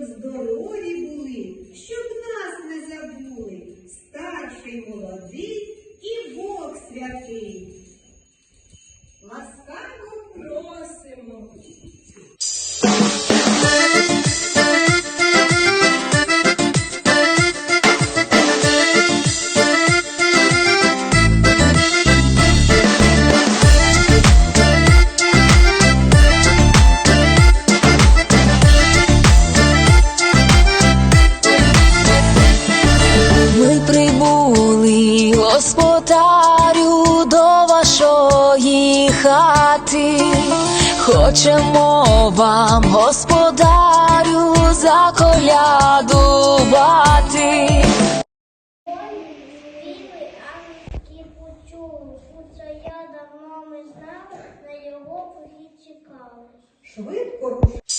як здорово. прибули, господарю до вашої хати, хочемо вам, господарю, заколядувати. Швидко руш.